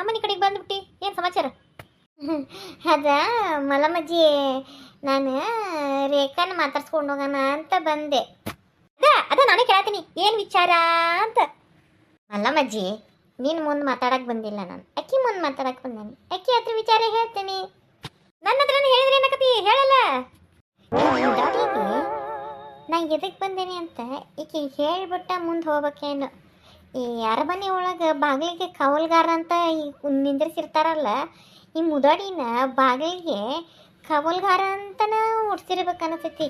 ನಮ್ಮನೆ ಕಡೆಗೆ ಬಂದ್ಬಿಟ್ಟಿ. ಏನು ಸಮಾಚಾರ? ಅದ ಮಲಮಜ್ಜಿ ನಾನು ರೇಖಾನ ಮಾತಾಡ್ಸ್ಕೊಂಡು ಹೋಗೋಣ ಅಂತ ಬಂದೆ. ಅದ ಅದ ನಾನೇ ಕೇಳತ್ತೀನಿ ಏನು ವಿಚಾರ ಅಂತ. ಮಲ್ಲಮ್ಮಜ್ಜಿ ನೀನು ಮುಂದೆ ಮಾತಾಡಕ್ಕೆ ಬಂದಿಲ್ಲ ನಾನು. ಅಕ್ಕಿ ಮುಂದೆ ಮಾತಾಡಕ್ಕೆ ಬಂದೇನೆ. ಅಕ್ಕಿ ಹತ್ರ ವಿಚಾರ ಹೇಳ್ತೀನಿ. ನನ್ನ ಹತ್ರ ಹೇಳಿದ್ರೆ ಏನಕತಿ ಹೇಳಲ್ಲ. ನಾನು ನಾ ಎದಕ್ಕೆ ಬಂದೇನೆ ಅಂತ ಈಕೆ ಹೇಳ್ಬಿಟ್ಟ ಮುಂದೆ ಹೋಗ್ಬೇಕೇನು. ಈ ಅರಮನೆ ಒಳಗೆ ಬಾಗಿಲಿಗೆ ಕವಲ್ಗಾರ ಅಂತ ಈ ನಿಂದ್ರಿಸಿರ್ತಾರಲ್ಲ ಈ ಮುದಾಡಿನ ಬಾಗಿಲಿಗೆ ಕಾವಲ್ಗಾರ ಅಂತನ ಉಡ್ಸಿರ್ಬೇಕು ಅನಿಸ್ತೈತಿ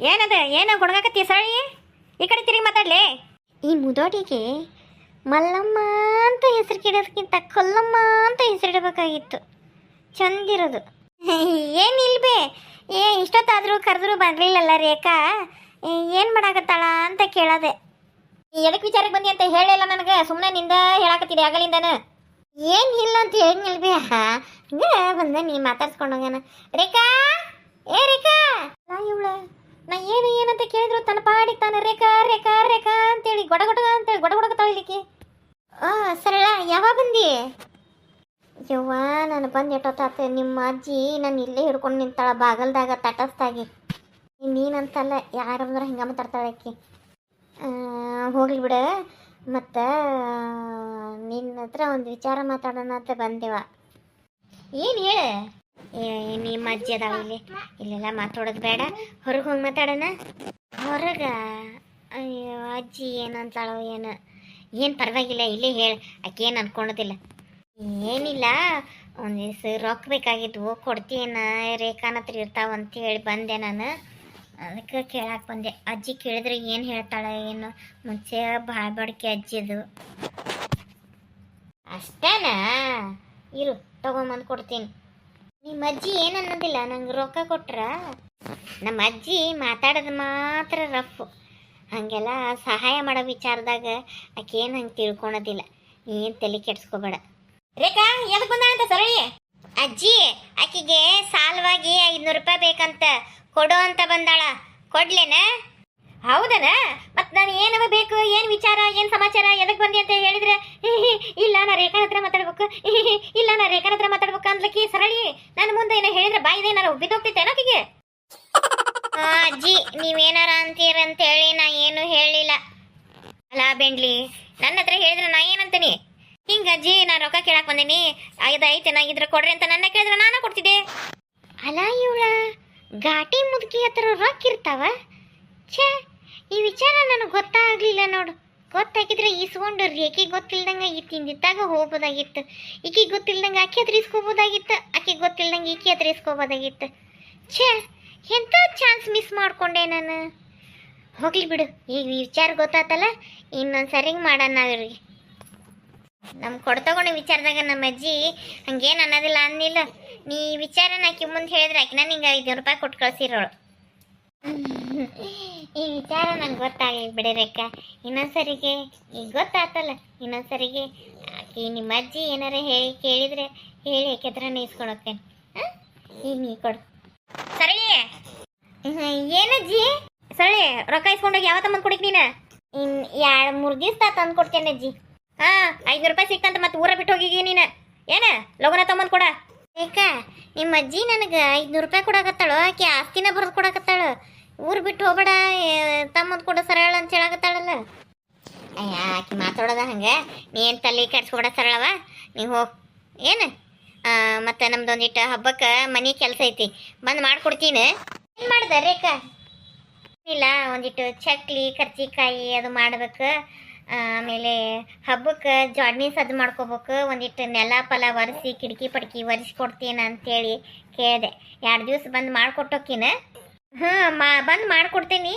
ಏನದ? ಏನ ಗುಣಗಾಕತ್ತಿ ಸಳಿ ಈ ಕಡೆ ತಿರುಗಿ ಮಾತಾಡ್ಲಿ? ಈ ಮುದೋಡಿಗೆ ಮಲ್ಲಮ್ಮ ಅಂತ ಹೆಸರು ಕಿಡೋದಕ್ಕಿಂತ ಕೊಲ್ಲಮ್ಮ ಅಂತ ಹೆಸರಿಡಬೇಕಾಗಿತ್ತು ಚಂದಿರೋದು. ಏನಿಲ್ಬೆ ಏ ಇಷ್ಟೊತ್ತಾದರೂ ಕರೆದ್ರು ಬರಲಿಲ್ಲಲ್ಲ ರೇಖಾ? ಏನು ಮಾಡಾಕತ್ತಾಳ ಅಂತ ಕೇಳದೆ. ಎದಕ್ಕೆ ವಿಚಾರಕ್ಕೆ ಬಂದಿ ಅಂತ ಹೇಳಿಲ್ಲ ನನಗೆ? ಸುಮ್ಮನೆ ನಿಂದ ಹೇಳಾಕತ್ತಿದೆ ಆಗಲಿಂದನ ಏನು ಇಲ್ಲ ಅಂತ ಹೇಳಿಲ್ಬೇ ಹಂಗೆ ಬಂದ ನೀ ಮಾತಾಡ್ಸ್ಕೊಂಡು ಹೋಗ್ಯಾನ. ರೇಖಾ, ಏ ರೇಖಾ! ನಾ ಇವಳ. ನಾ ಏನು ಏನಂತ ಕೇಳಿದ್ರು ತನ್ನ ಪಾಡಿಗೆ ತಾನು, ರೇಖಾ ರೇಖಾ ರೇಖಾ ಅಂತೇಳಿ, ಗೊಡ ಗೊಡ ಅಂತೇಳಿ, ಗೊಡ ಗೊಡಗ ಇಲ್ಲಿಕ್ಕೆ ಆ, ಸರಳ, ಯಾವಾಗ ಬಂದಿ? ಯವ್ವ, ನಾನು ಬಂದು ಎಟ್ಟೊತ್ತಾತ. ನಿಮ್ಮ ಅಜ್ಜಿ ನಾನು ಇಲ್ಲೇ ಹಿಡ್ಕೊಂಡು ನಿಂತಾಳ, ಬಾಗಲ್ದಾಗ ತಟಸ್ತಾಗಿ ನೀನಂತಲ್ಲ, ಯಾರಂದ್ರೆ ಹಿಂಗೆ ಮಾತಾಡ್ತಾಳೆ ಆಕಿ. ಹೋಗ್ಲಿ ಬಿಡ. ಮತ್ತು, ನಿನ್ನ ಹತ್ರ ಒಂದು ವಿಚಾರ ಮಾತಾಡೋಣ ಅಂತ ಬಂದೆವ. ಏನು ಹೇಳ? ನಿಮ್ಮ ಅಜ್ಜಿ ಅದಾವ ಇಲ್ಲಿ. ಇಲ್ಲೆಲ್ಲ ಮಾತಾಡೋದು ಬೇಡ. ಹೊರಗೆ ಹೋಗಿ ಮಾತಾಡೋಣ. ಹೊರಗೆ? ಅಯ್ಯೋ, ಅಜ್ಜಿ ಏನಂತಾಳೋ ಏನು? ಏನು ಪರವಾಗಿಲ್ಲ, ಇಲ್ಲಿ ಹೇಳ. ಆಕೆ ಏನು ಅನ್ಕೊಳೋದಿಲ್ಲ ಏನಿಲ್ಲ. ಒಂದು ದಿವ್ಸ ರೊಕ್ಕ ಬೇಕಾಗಿದ್ವು. ಕೊಡ್ತೀನ ರೇಖಾನತ್ರ ಇರ್ತಾವಂತ ಹೇಳಿ ಬಂದೆ ನಾನು. ಅದಕ್ಕೆ ಕೇಳಕ್ಕೆ ಬಂದೆ. ಅಜ್ಜಿ ಕೇಳಿದ್ರೆ ಏನು ಹೇಳ್ತಾಳೆ ಏನು? ಮುಂಚೆ ಭಾಳ ಬಡ್ಕೆ ಅಜ್ಜಿದು ಅಷ್ಟೇನಾ? ಇರು, ತಗೊಂಬಂದು ಕೊಡ್ತೀನಿ. ನಿಮ್ಮ ಅಜ್ಜಿ ಏನು ಅನ್ನೋದಿಲ್ಲ, ನಂಗೆ ರೊಕ್ಕ ಕೊಟ್ರ? ನಮ್ಮ ಅಜ್ಜಿ ಮಾತಾಡೋದು ಮಾತ್ರ ರಫ್. ಹಾಗೆಲ್ಲ ಸಹಾಯ ಮಾಡೋ ವಿಚಾರದಾಗ ಆಕೆ ಏನು ಹಂಗೆ ತಿಳ್ಕೊಳೋದಿಲ್ಲ. ಏನು ತಲೆ ಕೆಡಿಸ್ಕೋಬೇಡ. ರೇಖಾ ಎದಕ್ಕೆ ಬಂದ ಅಂತ ಸರಳಿ? ಅಜ್ಜಿ, ಆಕಿಗೆ ಸಾಲವಾಗಿ ಐದ್ನೂರು ರೂಪಾಯಿ ಬೇಕಂತ. ಕೊಡು ಅಂತ ಬಂದಾಳ. ಕೊಡ್ಲೇನ? ಹೌದನ? ಮತ್ ನಾನು ಏನವ ಬೇಕು ಏನ್ ವಿಚಾರ ಏನ್ ಸಮಾಚಾರ ಎದಕ್ ಬಂದಿ ಅಂತ ಹೇಳಿದ್ರೆ? ಇಲ್ಲ ನಾ ರೇಖಾ ಹತ್ರ ಮಾತಾಡ್ಬೇಕು. ಇಲ್ಲ ನಾ ರೇಖಾ ಹತ್ರ ಮಾತಾಡ್ಬೇಕು ಅಂದ್ಲಕ್ಕಿ ಸರಳಿ. ನಾನು ಮುಂದೆ ಏನೋ ಹೇಳಿದ್ರೆ ಬಾಯಿದೆ ನಾನು ಬಿದ್ದೋಗ್ತೈತೆ ಆಕಿಗೆ? ಆ, ಅಜ್ಜಿ ನೀವೇನಾರ ಅಂತೀರ ಅಂತ ಹೇಳಿ ನಾ ಏನು ಹೇಳಿಲ್ಲ. ಅಲ್ಲ ಬೆಂಡ್ಲಿ ನನ್ನ ಹತ್ರ ಹೇಳಿದ್ರೆ ನಾ ಏನಂತೀನಿ? ಹಿಂಗ ಅಜ್ಜಿ ನಾ ರೊಕ್ಕ ಕೇಳಕ್ಕೆ ಬಂದೀನಿ. ಐದು ಐತೆ ನಾ ಇದ್ರ ಕೊಡ್ರಿ ಅಂತ ನನ್ನ ಕೇಳಿದ್ರೆ ನಾನು ಕೊಡ್ತಿದ್ದೆ. ಅಲ್ಲ ಇವಳ. ಘಾಟಿ ಮುದುಕಿ ಹತ್ರ ರೊಕ್ಕ ಇರ್ತಾವ? ಛೇ, ಈ ವಿಚಾರ ನನಗೆ ಗೊತ್ತಾಗ್ಲಿಲ್ಲ ನೋಡು. ಗೊತ್ತಾಗಿದ್ರೆ ಈಸ್ಕೊಂಡು ರೇಖೆ ಗೊತ್ತಿಲ್ದಂಗೆ ಈ ತಿಂದಿದ್ದಾಗ ಹೋಗ್ಬೋದಾಗಿತ್ತು. ಈಕೆ ಗೊತ್ತಿಲ್ದಂಗೆ ಆಕೆ ಹತ್ರ ಇಸ್ಕೋಬೋದಾಗಿತ್ತು ಆಕೆ ಗೊತ್ತಿಲ್ದಂಗೆ ಈಕೆ ಹತ್ರ ಇಸ್ಕೋಬೋದಾಗಿತ್ತು ಛೇ ಎಂಥ ಚಾನ್ಸ್ ಮಿಸ್ ಮಾಡ್ಕೊಂಡೆ ನಾನು? ಹೋಗ್ಲಿ ಬಿಡು ಈಗ ವಿಚಾರ ಗೊತ್ತಾತಲ್ಲ ಇನ್ನೊಂದು ಸರಿಗೆ ಮಾಡೋಣ ನಾವಿವ್ರಿಗೆ ನಮ್ಮ ಕೊಡ್ತಗೊಂಡು ವಿಚಾರದಾಗ ನಮ್ಮ ಅಜ್ಜಿ ಹಂಗೇನು ಅನ್ನೋದಿಲ್ಲ ಅನ್ನಿಲ್ಲ. ನೀ ವಿಚಾರನ ಆಕಿ ಮುಂದೆ ಹೇಳಿದ್ರೆ ಆಕಿನ ನಿಂಗೆ ಐದುನೂರು ರೂಪಾಯಿ ಕೊಟ್ಟು ಕಳ್ಸಿರೋಳು. ಈ ವಿಚಾರ ನಂಗೆ ಗೊತ್ತಾಗಲಿ ಬಿಡಿರಕ್ಕ ಇನ್ನೊಂದ್ಸರಿಗೆ ಈಗ ಗೊತ್ತಾತಲ್ಲ, ಇನ್ನೊಂದ್ಸರಿಗೆ ಆಕಿ ನಿಮ್ಮ ಅಜ್ಜಿ ಏನಾರ ಹೇಳಿ ಕೇಳಿದ್ರೆ ಹೇಳಿ ಆಕೆ ಇಸ್ಕೊಂಡು ಹೋಗ್ತೇನೆ. ಈಗ ನೀ ಕೊಡು. ಸರಿ ಏನಜ್ಜಿ ಸರಳಿ, ರೊಕ್ಕ ಇಸ್ಕೊಂಡೋಗಿ ಯಾವತ್ತ ಬಂದು ಕೊಡಿಕ್ ನೀನು? ಇನ್ ಎರಡು ಮೂರು ದಿವಸ ತಂದು ಕೊಡ್ತೇನೆ ಅಜ್ಜಿ. ಹಾ ಐನೂರು ರೂಪಾಯಿ ಸಿಕ್ತಂತ ಮತ್ತೆ ಊರ ಬಿಟ್ಟು ಹೋಗಿಗಿ ನೀನು? ಏನ? ಲಗುನ ತಗೊಂಬಂದು ಕೊಡ. ಏಕ, ನಿಮ್ಮ ಅಜ್ಜಿ ನನಗೆ ಐದುನೂರು ರೂಪಾಯಿ ಕೊಡಕತ್ತಾಳು, ಆಕೆ ಆಸ್ತಿನ ಬರೆದು ಕೊಡಕತ್ತಾಳು. ಊರು ಬಿಟ್ಟು ಹೋಗ್ಬೇಡ ತಮ್ಮಂದು ಕೊಡ ಸರಳ ಅಂತ ಹೇಳಕತ್ತಾಳಲ್ಲ. ಅಯ್ಯ, ಆಕೆ ಮಾತಾಡೋದ ಹಂಗೆ. ನೀ ಏನು ತಲೆ ಕೆಡ್ಸ್ಕೊಡ ಸರಳವ? ನೀ ಹೋಗ ಏನು? ಮತ್ತು ನಮ್ದು ಒಂದಿಟ್ಟು ಹಬ್ಬಕ್ಕೆ ಮನೆ ಕೆಲಸ ಐತಿ. ಬಂದು ಮಾಡ್ಕೊಡ್ತೀನಿ. ಏನು ಮಾಡ್ದೆ ರೇಖಾ? ಇಲ್ಲ, ಒಂದಿಟ್ಟು ಚಕ್ಲಿ ಕರ್ಚಿಕಾಯಿ ಅದು ಮಾಡ್ಬೇಕು. ಆಮೇಲೆ ಹಬ್ಬಕ್ಕೆ ಜಾಡ್ನಿ ಸದ್ದು ಮಾಡ್ಕೋಬೇಕು, ಒಂದಿಟ್ಟು ನೆಲ ಫಲ ಒರೆಸಿ, ಕಿಟಕಿ ಪಡ್ಕಿ ಒರೆಸಿ ಕೊಡ್ತೀನಿ ಅಂತೇಳಿ ಕೇಳಿದೆ. ಎರಡು ದಿವಸ ಬಂದು ಮಾಡಿಕೊಟ್ಟೋಕಿನ, ಹಾಂ, ಮಾ, ಬಂದು ಮಾಡ್ಕೊಡ್ತೀನಿ.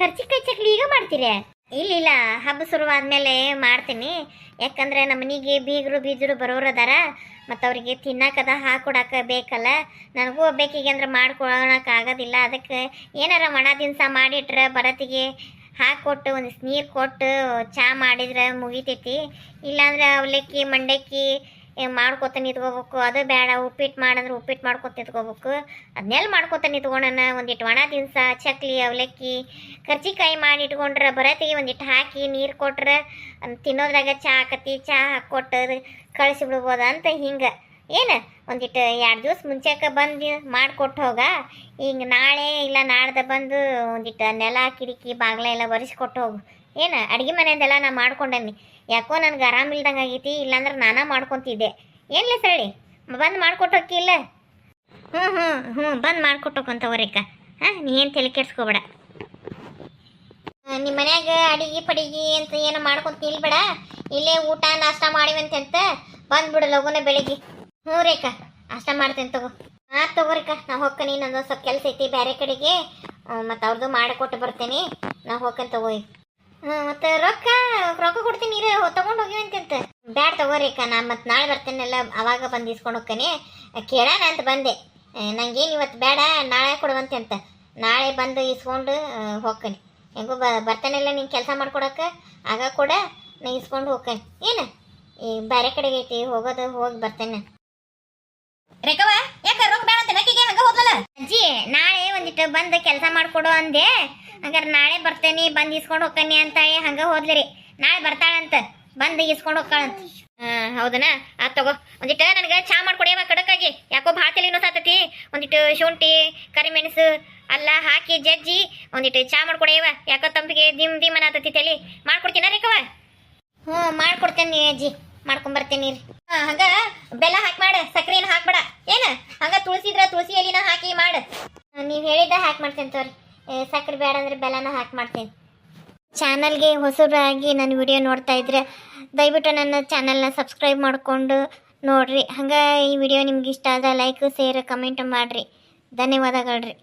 ಖರ್ಚು ಚಕ್ಲಿ ಈಗ ಮಾಡ್ತೀರಿ? ಇಲ್ಲ ಇಲ್ಲ, ಹಬ್ಬ ಶುರುವಾದ್ಮೇಲೆ ಮಾಡ್ತೀನಿ. ಯಾಕಂದ್ರೆ ನಮ್ಮ ಮನೆಗೆ ಬೀಗರು ಬೀಜರು ಬರೋರು ಅದಾರ, ಮತ್ತು ಅವರಿಗೆ ತಿನ್ನಕದ ಹಾಕೊಡಕ್ಕೆ ಬೇಕಲ್ಲ. ನನಗೂ ಒಬ್ಬೇಕಿಗೆ ಅಂದ್ರೆ ಮಾಡ್ಕೊಳಕ್ಕೆ ಆಗೋದಿಲ್ಲ. ಅದಕ್ಕೆ ಏನಾರ ಒಣ ದಿನಸ ಮಾಡಿಟ್ರೆ, ಬರತ್ತಿಗೆ ಹಾಕ್ಕೊಟ್ಟು ಒಂದಿಷ್ಟು ನೀರು ಕೊಟ್ಟು ಚಹಾ ಮಾಡಿದ್ರೆ ಮುಗಿತೈತಿ. ಇಲ್ಲಾಂದ್ರೆ ಅವಲಕ್ಕಿ, ಮಂಡಕ್ಕಿ ಮಾಡ್ಕೊತ ನಿಂತ್ಕೋಬೇಕು. ಅದು ಬೇಡ ಉಪ್ಪಿಟ್ಟು ಮಾಡಂದ್ರೆ ಉಪ್ಪಿಟ್ಟು ಮಾಡ್ಕೊತ ನಿಂತ್ಕೋಬೇಕು. ಅದನ್ನೆಲ್ಲ ಮಾಡ್ಕೊತ ನಿಂತ್ಕೊಂಡನ ಒಂದಿಟ್ಟು ಒಣ ದಿನಸ, ಚಕ್ಲಿ, ಅವಲಕ್ಕಿ, ಕರ್ಜಿಕಾಯಿ ಮಾಡಿ ಇಟ್ಕೊಂಡ್ರೆ ಬರತ್ತಿಗೆ ಒಂದಿಟ್ಟು ಹಾಕಿ, ನೀರು ಕೊಟ್ರೆ ತಿನ್ನೋದ್ರಾಗ ಚಹಾ ಆಕತಿ ಚಹಾ ಹಾಕ್ಕೊಟ್ಟು ಕಳಿಸಿ ಬಿಡ್ಬೋದು ಅಂತ ಹಿಂಗೆ. ಏನು? ಒಂದಿಟ್ಟು ಎರಡು ದಿವಸ ಮುಂಚೆಕ ಬಂದು ಮಾಡಿಕೊಟ್ಟು ಹೋಗ. ಈಗ ನಾಳೆ ಇಲ್ಲ ನಾಡ್ದು ಬಂದು ಒಂದಿಟ್ಟು ನೆಲ ಕಿಟಕಿ ಬಾಗ್ಲ ಎಲ್ಲ ಒರೆಸ್ಕೊಟ್ಟು ಹೋಗು. ಏನು? ಅಡುಗೆ ಮನೆಯದೆಲ್ಲ ನಾ ಮಾಡ್ಕೊಂಡೇನಿ. ಯಾಕೋ ನನಗೆ ಆರಾಮಿಲ್ದಂಗೆ ಆಗೈತಿ, ಇಲ್ಲಾಂದ್ರೆ ನಾನೇ ಮಾಡ್ಕೊತಿದ್ದೆ. ಏನ್ಲೇ ಸರಳಿ? ಬಂದು ಮಾಡ್ಕೊಟ್ಟು ಹೋಗಿಲ್ಲ ಹ್ಞೂ ಹ್ಞೂ ಹ್ಞೂ ಬಂದು ಮಾಡ್ಕೊಟ್ಟು ಹೋಗಂತವ್ರಿಕ ಹಾಂ, ನೀ ಏನು ತಲೆ ಕೆಡ್ಸ್ಕೊಬೇಡ. ನಿಮ್ಮ ಮನ್ಯಾಗ ಅಡಿಗೆ ಪಡಿಗೆ ಅಂತ ಏನು ಮಾಡ್ಕೊಂತ ನಿಲ್ಬೇಡ ಇಲ್ಲೇ ಊಟ, ನಾಷ್ಟ ಮಾಡಿವಂತೆ ಅಂತ ಬಂದ್ಬಿಡು ಲಗುನ ಬೆಳಿಗ್ಗೆ. ಹ್ಞೂ ರೇಖಾ ಅಷ್ಟ ಮಾಡ್ತೇನೆ ತಗೋ. ಹಾಂ ತಗೋರಿಕ ನಾ ಹೋಗ್ತೀನಿ ನಂದು ಸ್ವಲ್ಪ ಕೆಲಸ ಐತಿ ಬೇರೆ ಕಡೆಗೆ. ಮತ್ತು ಅವ್ರದ್ದು ಮಾಡಿಕೊಟ್ಟು ಬರ್ತೇನೆ. ನಾ ಹೋಗ್ಕನ್ ತಗೋ ಹ್ಞೂ, ಮತ್ತು ರೊಕ್ಕ ರೊಕ್ಕ ಕೊಡ್ತೀನಿ, ಇರು ತಗೊಂಡು ಅಂತಂತ. ಬ್ಯಾಡ ತಗೋರಿಕಾ ನಾ ಮತ್ತು ನಾಳೆ ಬರ್ತೇನೆಲ್ಲ, ಅವಾಗ ಬಂದು ಇಸ್ಕೊಂಡು ಹೋಗ್ತೀನಿ ಕೇಳೋಣ ಅಂತ ಬಂದೆ. ನಂಗೇನು ಇವತ್ತು ಬೇಡ ನಾಳೆ ಕೊಡುವಂತೆ ಅಂತ ನಾಳೆ ಬಂದು ಇಸ್ಕೊಂಡು ಹೋಗ್ತೀನಿ. ಹೆಂಗೋ ಬ, ಬರ್ತಾನೆಲ್ಲ ನೀನು ಕೆಲಸ ಮಾಡ್ಕೊಡಕ್ಕೆ ಆಗ ಕೂಡ, ನಾ ಇಸ್ಕೊಂಡು ಹೋಗ್ತೇನೆ. ಏನು? ಈ ಬೇರೆ ಕಡೆಗೆ ಐತಿ ಹೋಗೋದು, ಹೋಗಿ ಬರ್ತೇನೆ. ರೇಖವ ಯಾಕ ರೊಕ್ಕ ಬೇಡ ಅಂತ ನಕ್ಕಿಗೆ ಹಂಗ ಹೋದ್ಲಲ್ಲ? ಅಜ್ಜಿ ನಾಳೆ ಒಂದಿಟ್ಟು ಬಂದು ಕೆಲಸ ಮಾಡ್ಕೊಡು ಅಂದೆ. ಹಂಗಾರೆ ನಾಳೆ ಬರ್ತೇನೆ ಬಂದು ಇಸ್ಕೊಂಡು ಹೋಗ್ತೇನೆ ಅಂತ ಹೇಳಿ ಹೋದ್ಲಿ ರೀ ನಾಳೆ ಬರ್ತಾಳಂತ ಬಂದು ಇಸ್ಕೊಂಡು ಹೋಗ್ತಾಳಂತ ಹಾಂ ಹೌದನಾ? ಆ ತಗೋ. ಒಂದಿಟ್ಟು ನನಗೆ ಚಾ ಮಾಡ್ಕೊಡಿಯವ ಕಡಕಾಗಿ ಯಾಕೋ ಭಾಳ ತಲೆ ಸಾತತಿ. ಒಂದಿಟ್ಟು ಶುಂಠಿ ಕರಿಮೆಣಸು ಅಲ್ಲ ಹಾಕಿ ಜಜ್ಜಿ. ಒಂದಿಟ್ಟು ಚಾ ಮಾಡ್ಕೊಡಿಯವ ಯಾಕೋ ತಂಪಿಗೆ ದಿಮ್ ದಿಮ್ ಅನ್ನತತಿ ತಲೆ. ಮಾಡ್ಕೊಡ್ತೀನ ರೇಖವ ಹ್ಞೂ ಮಾಡ್ಕೊಡ್ತೇನೆ ಅಜ್ಜಿ. ಮಾಡ್ಕೊಂಬರ್ತೀನಿ ರೀ ಹಂಗ ಬೆಲ್ಲ ಹಾಕಿ ಮಾಡ, ಸಕ್ರೆನ ಹಾಕ್ಬೇಡ. ಏನು? ಹಂಗ ತುಳಸಿ ಇದ್ರ ತುಳಸಿ ಎಲಿನ ಹಾಕಿ ಮಾಡು. ನೀವು ಹೇಳಿದ್ದ ಹಾಕಿ ಮಾಡ್ತೇನೆ ತೋರಿ. ಸಕ್ಕರೆ ಬೇಡ ಅಂದ್ರೆ ಬೆಲ್ಲನ ಹಾಕಿ ಮಾಡ್ತೇನೆ. ಚಾನಲ್ಗೆ ಹೊಸಬರಾಗಿ ನನ್ನ ವಿಡಿಯೋ ನೋಡ್ತಾ ಇದ್ರೆ ದಯವಿಟ್ಟು ನನ್ನ ಚಾನಲ್ನ ಸಬ್ಸ್ಕ್ರೈಬ್ ಮಾಡಿಕೊಂಡು ನೋಡ್ರಿ. ಹಂಗೆ ಈ ವಿಡಿಯೋ ನಿಮ್ಗೆ ಇಷ್ಟ ಆದ, ಲೈಕ್, ಶೇರ್, ಕಮೆಂಟ್ ಮಾಡಿರಿ. ಧನ್ಯವಾದಗಳು ರೀ